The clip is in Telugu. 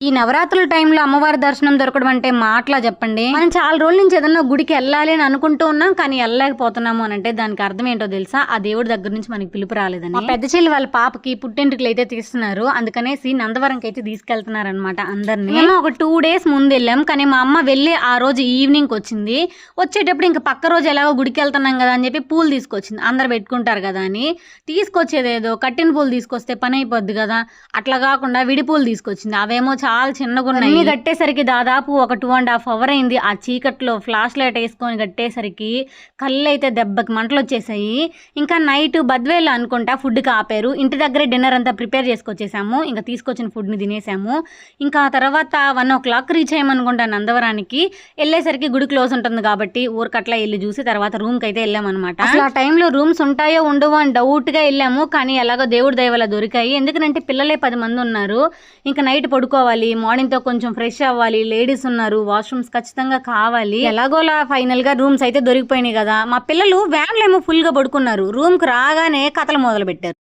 ఈ నవరాత్రుల టైంలో అమ్మవారి దర్శనం దొరకడం అంటే మాటలా చెప్పండి. మనం చాలా రోజుల నుంచి ఏదన్నా గుడికి వెళ్ళాలి అని అనుకుంటూ ఉన్నాం కానీ వెళ్ళలేకపోతున్నాము అని అంటే దానికి అర్థం ఏంటో తెలుసా? ఆ దేవుడి దగ్గర నుంచి మనకి పిలుపు రాలేదని. మా పెద్ద చెల్లి వాళ్ళ పాపకి పుట్టింటికలు అయితే తీస్తున్నారు. అందుకనేసి నందవరంకి అయితే తీసుకెళ్తున్నారు అనమాట అందరినీ. మేము ఒక టూ డేస్ ముందు వెళ్ళాం కానీ మా అమ్మ వెళ్ళి ఆ రోజు ఈవినింగ్ వచ్చింది. వచ్చేటప్పుడు ఇంకా పక్క రోజు ఎలాగో గుడికి వెళ్తున్నాం కదా అని చెప్పి పూలు తీసుకొచ్చింది. అందరు పెట్టుకుంటారు కదా అని. తీసుకొచ్చేది ఏదో కట్టిన పూలు తీసుకొస్తే పని అయిపోద్ది కదా. అట్లా కాకుండా విడి పూలు తీసుకొచ్చింది. అవేమో చాలా చిన్నగా ఉన్నాయి అన్ని కట్టేసరికి దాదాపు ఒక టూ అండ్ హాఫ్ అవర్ అయింది. ఆ చీకట్లో ఫ్లాష్ లైట్ వేసుకొని కట్టేసరికి కళ్ళు అయితే దెబ్బకి మంటలు వచ్చేసాయి ఇంకా నైట్ బద్వేలు అనుకుంటా ఫుడ్కి ఆపారు ఇంటి దగ్గరే డిన్నర్ అంతా ప్రిపేర్ చేసుకొచ్చేసాము. ఇంకా తీసుకొచ్చిన ఫుడ్ని తినేసాము. ఇంకా తర్వాత వన్ ఓ క్లాక్ రీచ్ అయ్యామనుకుంటా నందవరానికి. వెళ్ళేసరికి గుడి క్లోజ్ ఉంటుంది కాబట్టి ఊరికట్లా వెళ్ళి చూసి తర్వాత రూమ్కి అయితే వెళ్ళామన్నమాట. అసలు ఆ టైంలో రూమ్స్ ఉంటాయో ఉండవో అని డౌట్గా వెళ్ళాము. కానీ ఎలాగో దేవుడి దయ వల్ల దొరికాయి. ఎందుకంటే పిల్లలే పది మంది ఉన్నారు. ఇంకా నైట్ పడుకోవాలి. మార్నింగ్తో కొంచెం ఫ్రెష్ అవ్వాలి లేడీస్ ఉన్నారు వాష్రూమ్స్ ఖచ్చితంగా కావాలి. ఎలాగోలా ఫైనల్గా రూమ్స్ అయితే దొరికిపోయినాయి కదా. మా పిల్లలు వ్యాన్లు ఏమో ఫుల్గా పడుకున్నారు. రూమ్కి రాగానే కథలు మొదలు పెట్టారు